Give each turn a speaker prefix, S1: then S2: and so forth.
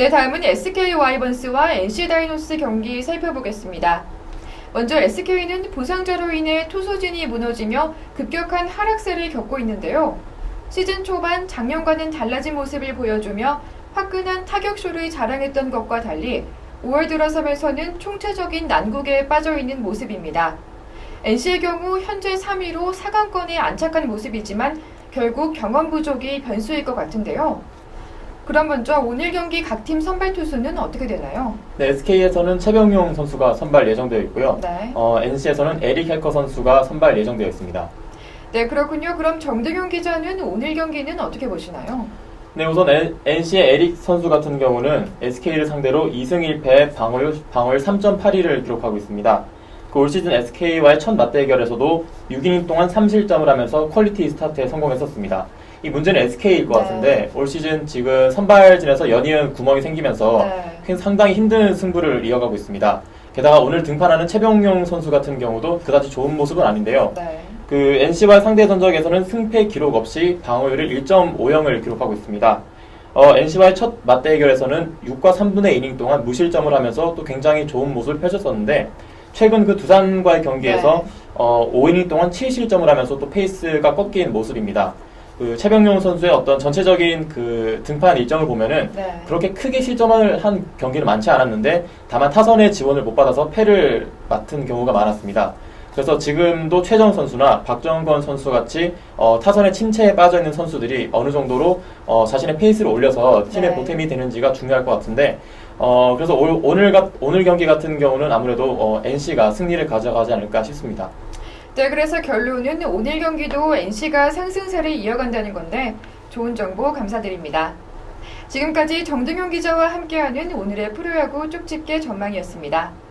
S1: 네, 다음은 SK 와이번스와 NC 다이노스 경기 살펴보겠습니다. 먼저 SK는 부상자로 인해 투수진이 무너지며 급격한 하락세를 겪고 있는데요. 시즌 초반 작년과는 달라진 모습을 보여주며 화끈한 타격쇼를 자랑했던 것과 달리 5월 들어서면서는 총체적인 난국에 빠져 있는 모습입니다. NC의 경우 현재 3위로 4강권에 안착한 모습이지만 결국 경험 부족이 변수일 것 같은데요. 그럼 먼저 오늘 경기 각 팀 선발 투수는 어떻게 되나요?
S2: 네, SK에서는 최병용 선수가 선발 예정되어 있고요.
S1: 네.
S2: 어, NC에서는 에릭 헬커 선수가 선발 예정되어 있습니다.
S1: 네, 그렇군요. 그럼 정등용 기자는 오늘 경기는 어떻게 보시나요?
S2: 네, 우선 N- NC의 에릭 선수 같은 경우는 SK를 상대로 2승 1패 방어율, 방어율 3.82를 기록하고 있습니다. 그 올 시즌 SK와의 첫 맞대결에서도 6이닝 동안 3실점을 하면서 퀄리티 스타트에 성공했었습니다. 이 문제는 SK일 것
S1: 네.
S2: 같은데 올 시즌 지금 선발진에서 연이은 구멍이 생기면서
S1: 네.
S2: 큰- 상당히 힘든 승부를 이어가고 있습니다. 게다가 오늘 등판하는 최병용 선수 같은 경우도 그다지 좋은 모습은 아닌데요.
S1: 네.
S2: 그 NC와 상대 전적에서는 승패 기록 없이 방어율을 1.50을 기록하고 있습니다. 어, NC와의 첫 맞대결에서는 6과 3분의 2이닝 동안 무실점을 하면서 또 굉장히 좋은 모습을 펼쳤었는데 최근 그 두산과의 경기에서
S1: 네.
S2: 어, 5이닝 동안 7실점을 하면서 또 페이스가 꺾인 모습입니다. 그 최병용 선수의 어떤 전체적인 그 등판 일정을 보면은
S1: 네.
S2: 그렇게 크게 실점을 한 경기는 많지 않았는데 다만 타선의 지원을 못 받아서 패를 맡은 경우가 많았습니다. 그래서 지금도 최정 선수나 박정건 선수 같이 어, 타선의 침체에 빠져 있는 선수들이 어느 정도로 어, 자신의 페이스를 올려서 팀의
S1: 네.
S2: 보탬이 되는지가 중요할 것 같은데 어, 그래서 올, 오늘 같- 오늘 경기 같은 경우는 아무래도 어, NC가 승리를 가져가지 않을까 싶습니다.
S1: 네, 그래서 결론은 오늘 경기도 NC가 상승세를 이어간다는 건데 좋은 정보 감사드립니다. 지금까지 정등용 기자와 함께하는 오늘의 프로야구 쪽집게 전망이었습니다.